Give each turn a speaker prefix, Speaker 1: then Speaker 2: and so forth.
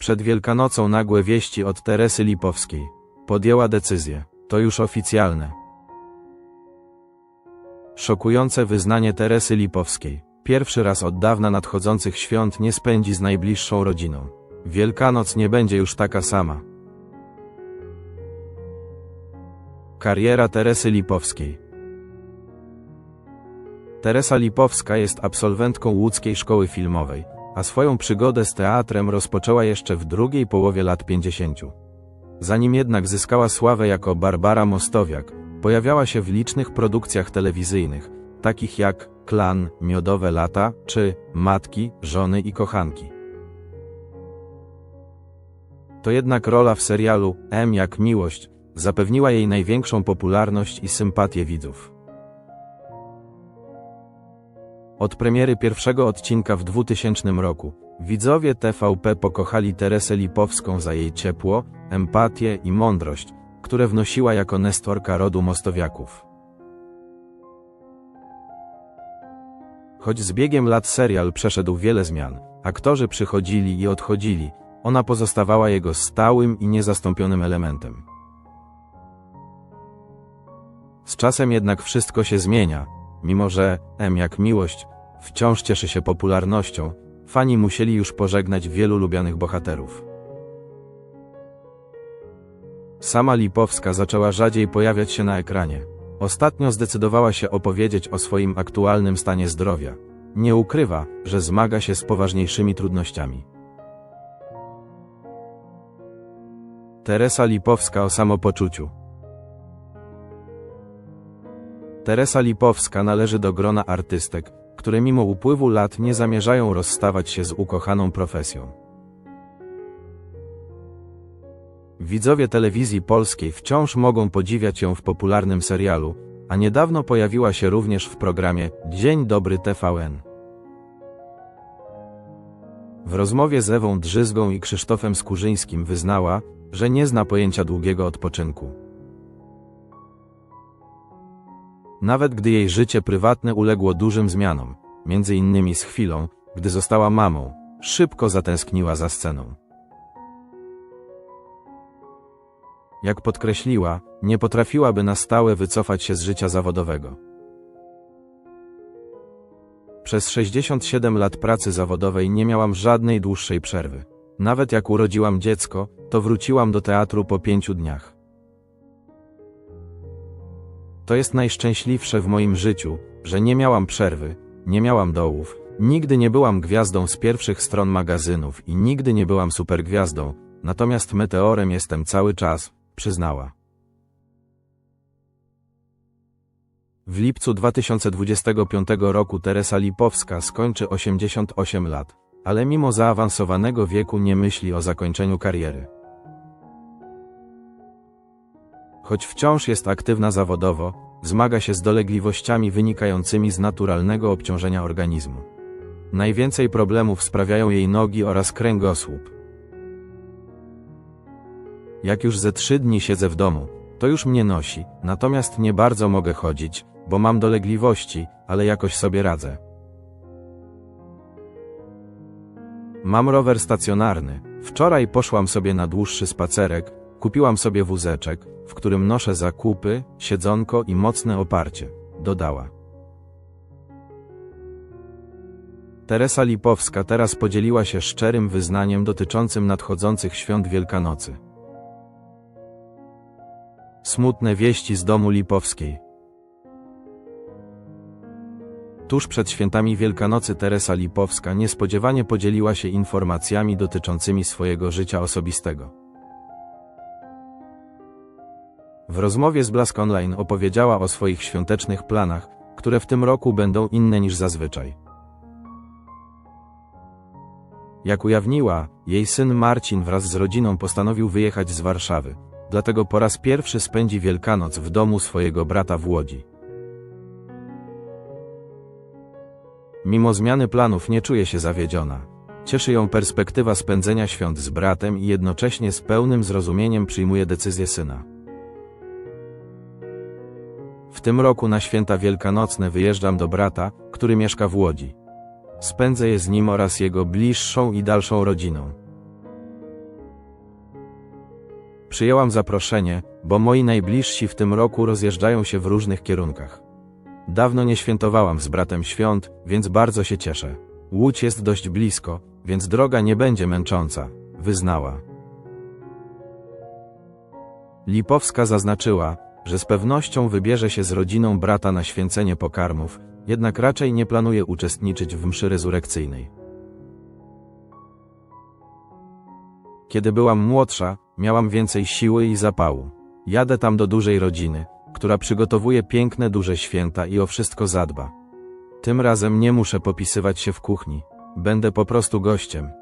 Speaker 1: Przed Wielkanocą nagłe wieści od Teresy Lipowskiej. Podjęła decyzję. To już oficjalne. Szokujące wyznanie Teresy Lipowskiej. Pierwszy raz od dawna nadchodzących świąt nie spędzi z najbliższą rodziną. Wielkanoc nie będzie już taka sama. Kariera Teresy Lipowskiej Teresa Lipowska jest absolwentką łódzkiej szkoły filmowej, a swoją przygodę z teatrem rozpoczęła jeszcze w drugiej połowie lat 50. Zanim jednak zyskała sławę jako Barbara Mostowiak, pojawiała się w licznych produkcjach telewizyjnych, takich jak Klan, Miodowe Lata czy Matki, Żony i Kochanki. To jednak rola w serialu M jak Miłość zapewniła jej największą popularność i sympatię widzów. Od premiery pierwszego odcinka w 2000 roku widzowie TVP pokochali Teresę Lipowską za jej ciepło, empatię i mądrość, które wnosiła jako nestorka rodu Mostowiaków. Choć z biegiem lat serial przeszedł wiele zmian, aktorzy przychodzili i odchodzili, ona pozostawała jego stałym i niezastąpionym elementem. Z czasem jednak wszystko się zmienia, mimo że M jak miłość wciąż cieszy się popularnością, fani musieli już pożegnać wielu lubianych bohaterów. Sama Lipowska zaczęła rzadziej pojawiać się na ekranie. Ostatnio zdecydowała się opowiedzieć o swoim aktualnym stanie zdrowia. Nie ukrywa, że zmaga się z poważniejszymi trudnościami. Teresa Lipowska o samopoczuciu. Teresa Lipowska należy do grona artystek, które mimo upływu lat nie zamierzają rozstawać się z ukochaną profesją. Widzowie telewizji polskiej wciąż mogą podziwiać ją w popularnym serialu, a niedawno pojawiła się również w programie Dzień Dobry TVN. W rozmowie z Ewą Drzyzgą i Krzysztofem Skurzyńskim wyznała, że nie zna pojęcia długiego odpoczynku. Nawet gdy jej życie prywatne uległo dużym zmianom, między innymi z chwilą, gdy została mamą, szybko zatęskniła za sceną. Jak podkreśliła, nie potrafiłaby na stałe wycofać się z życia zawodowego. Przez 67 lat pracy zawodowej nie miałam żadnej dłuższej przerwy. Nawet jak urodziłam dziecko, to wróciłam do teatru po pięciu dniach. To jest najszczęśliwsze w moim życiu, że nie miałam przerwy, nie miałam dołów, nigdy nie byłam gwiazdą z pierwszych stron magazynów i nigdy nie byłam supergwiazdą, natomiast meteorem jestem cały czas, przyznała. W lipcu 2025 roku Teresa Lipowska skończy 88 lat, ale mimo zaawansowanego wieku nie myśli o zakończeniu kariery. Choć wciąż jest aktywna zawodowo, zmaga się z dolegliwościami wynikającymi z naturalnego obciążenia organizmu. Najwięcej problemów sprawiają jej nogi oraz kręgosłup. Jak już ze trzy dni siedzę w domu, to już mnie nosi, natomiast nie bardzo mogę chodzić, bo mam dolegliwości, ale jakoś sobie radzę. Mam rower stacjonarny. Wczoraj poszłam sobie na dłuższy spacerek, kupiłam sobie wózeczek, w którym noszę zakupy, siedzonko i mocne oparcie, dodała. Teresa Lipowska teraz podzieliła się szczerym wyznaniem dotyczącym nadchodzących świąt Wielkanocy. Smutne wieści z domu Lipowskiej. Tuż przed świętami Wielkanocy Teresa Lipowska niespodziewanie podzieliła się informacjami dotyczącymi swojego życia osobistego. W rozmowie z Blask Online opowiedziała o swoich świątecznych planach, które w tym roku będą inne niż zazwyczaj. Jak ujawniła, jej syn Marcin wraz z rodziną postanowił wyjechać z Warszawy, dlatego po raz pierwszy spędzi Wielkanoc w domu swojego brata w Łodzi. Mimo zmiany planów nie czuje się zawiedziona. Cieszy ją perspektywa spędzenia świąt z bratem i jednocześnie z pełnym zrozumieniem przyjmuje decyzję syna. W tym roku na święta wielkanocne wyjeżdżam do brata, który mieszka w Łodzi. Spędzę je z nim oraz jego bliższą i dalszą rodziną. Przyjęłam zaproszenie, bo moi najbliżsi w tym roku rozjeżdżają się w różnych kierunkach. Dawno nie świętowałam z bratem świąt, więc bardzo się cieszę. Łódź jest dość blisko, więc droga nie będzie męcząca, wyznała. Lipowska zaznaczyła, że z pewnością wybierze się z rodziną brata na święcenie pokarmów, jednak raczej nie planuje uczestniczyć w mszy rezurekcyjnej. Kiedy byłam młodsza, miałam więcej siły i zapału. Jadę tam do dużej rodziny, która przygotowuje piękne duże święta i o wszystko zadba. Tym razem nie muszę popisywać się w kuchni. Będę po prostu gościem.